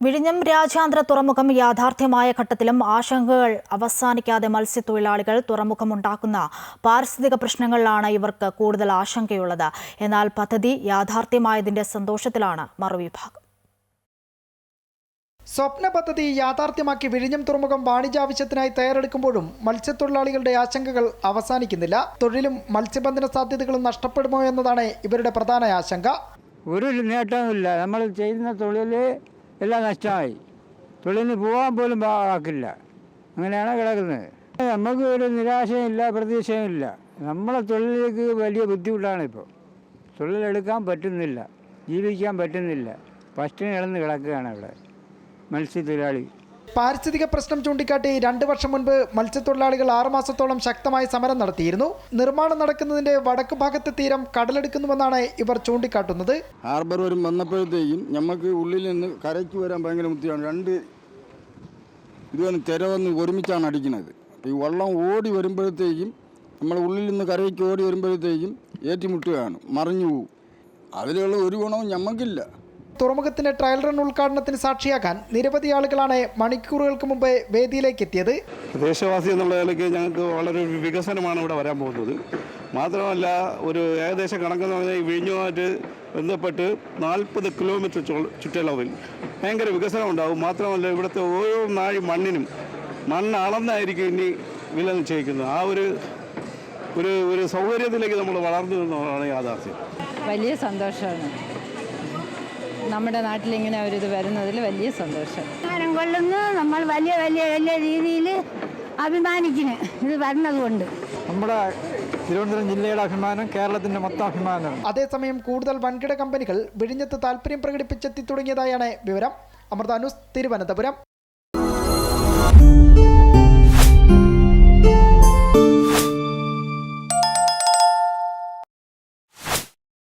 വിഴിഞ്ഞം രാജ്യാന്തര തുറമുഖം യാഥാർത്ഥ്യമായ ഘട്ടത്തിലും ആശങ്കകൾ അവസാനിക്കാതെ മത്സ്യത്തൊഴിലാളികൾ തുറമുഖമുണ്ടാക്കുന്ന പാരിസ്ഥിതിക പ്രശ്നങ്ങളിലാണ് ഇവർക്ക് കൂടുതൽ ആശങ്കയുള്ളത്. എന്നാൽ പദ്ധതി യാഥാർത്ഥ്യമായതിന്റെ സന്തോഷത്തിലാണ് മറുവിഭാഗം. സ്വപ്ന പദ്ധതി യാഥാർത്ഥ്യമാക്കി വിഴിഞ്ഞം തുറമുഖം വാണിജ്യാവശ്യത്തിനായി തയ്യാറെടുക്കുമ്പോഴും മത്സ്യത്തൊഴിലാളികളുടെ ആശങ്കകൾ അവസാനിക്കുന്നില്ല. തൊഴിലും മത്സ്യബന്ധന സാധ്യതകളും നഷ്ടപ്പെടുമോ എന്നതാണ് ഇവരുടെ പ്രധാന ആശങ്ക. ഒരു നേട്ടവുമില്ല. നമ്മൾ ചെയ്യുന്ന തൊഴിൽ എല്ലാം നഷ്ടമായി. തൊഴിലിന് പോകാൻ പോലും ആക്കില്ല അങ്ങനെയാണ് കിടക്കുന്നത്. നമുക്ക് ഒരു നിരാശയില്ല പ്രതീക്ഷയുമില്ല. നമ്മളെ തൊഴിലേക്ക് വലിയ ബുദ്ധിമുട്ടാണ് ഇപ്പോൾ തൊഴിലെടുക്കാൻ പറ്റുന്നില്ല ജീവിക്കാൻ പറ്റുന്നില്ല. പട്ടിണി കിടന്ന് കിടക്കുകയാണ് ഇവിടെ മത്സ്യത്തൊഴിലാളി. പാരിസ്ഥിതിക പ്രശ്നം ചൂണ്ടിക്കാട്ടി രണ്ട് വർഷം മുൻപ് മത്സ്യത്തൊഴിലാളികൾ ആറുമാസത്തോളം ശക്തമായ സമരം നടത്തിയിരുന്നു. നിർമ്മാണം നടക്കുന്നതിന്റെ വടക്ക് ഭാഗത്തെ തീരം കടലെടുക്കുന്നുവെന്നാണ് ഇവർ ചൂണ്ടിക്കാട്ടുന്നത്. ഹാർബർ വരും വന്നപ്പോഴത്തേക്കും നമുക്ക് ഉള്ളിൽ നിന്ന് കരയ്ക്ക് വരാൻ ഭയങ്കര ബുദ്ധിയാണ് രണ്ട് ഇത് വന്ന് തിര വന്ന് ഒരുമിച്ചാണ് അടിക്കുന്നത്. അപ്പോൾ ഈ വള്ളം ഓടി വരുമ്പോഴത്തേക്കും നമ്മൾ ഉള്ളിൽ നിന്ന് കരയ്ക്ക് ഓടി വരുമ്പോഴത്തേക്കും ഏറ്റുമുട്ടുകയാണ്. മറിഞ്ഞു പോകും അതിലുള്ള ഒരു ഗുണവും ഞമ്മക്കില്ല. തുറമുഖത്തിന്റെ ട്രയൽ റൺ ഉദ്ഘാടനത്തിന് സാക്ഷിയാക്കാൻ നിരവധി ആളുകളാണ് മണിക്കൂറുകൾക്ക് മുമ്പ് വേദിയിലേക്ക് എത്തിയത്. ദേശവാസി എന്നുള്ള നിലയ്ക്ക് ഞങ്ങൾക്ക് വളരെ ഒരു വികസനമാണ് ഇവിടെ വരാൻ പോകുന്നത്. മാത്രമല്ല ഒരു ഏകദേശ കണക്കെന്ന് പറഞ്ഞാൽ ഈ വിഴിഞ്ഞുമായിട്ട് ബന്ധപ്പെട്ട് നാൽപ്പത് കിലോമീറ്റർ ചുറ്റളവിൽ ഭയങ്കര വികസനം ഉണ്ടാകും മാത്രമല്ല ഇവിടുത്തെ ഓരോ നാഴി മണ്ണിനും മണ്ണ് അളന്നായിരിക്കും ഇനി വില നിശ്ചയിക്കുന്നത്. ആ ഒരു ഒരു ഒരു സൗകര്യത്തിലേക്ക് നമ്മൾ വളർന്നു എന്നുള്ളതാണ് യാഥാർത്ഥ്യം. വലിയ സന്തോഷമാണ്. നമ്മുടെ നാട്ടിൽ ഇങ്ങനെ ഒരു വരുന്നതിൽ വലിയ സന്തോഷം. കൊള്ളുന്നു. നമ്മൾ വലിയ വലിയ വലിയ രീതിയിൽ അഭിമാനിക്കുന്നു. ഇത് വരുന്നത് കൊണ്ട് നമ്മുടെ തിരുവനന്തപുരം ജില്ലയുടെ അഭിമാനം കേരളത്തിന്റെ മൊത്തം അഭിമാനമാണ്. അതേസമയം കൂടുതൽ വൻകിട കമ്പനികൾ വിഴിഞ്ഞത്ത് താല്പര്യം പ്രകടിപ്പിച്ചെത്തി തുടങ്ങിയതായാണ് വിവരം. അമൃതാനുസ് തിരുവനന്തപുരം.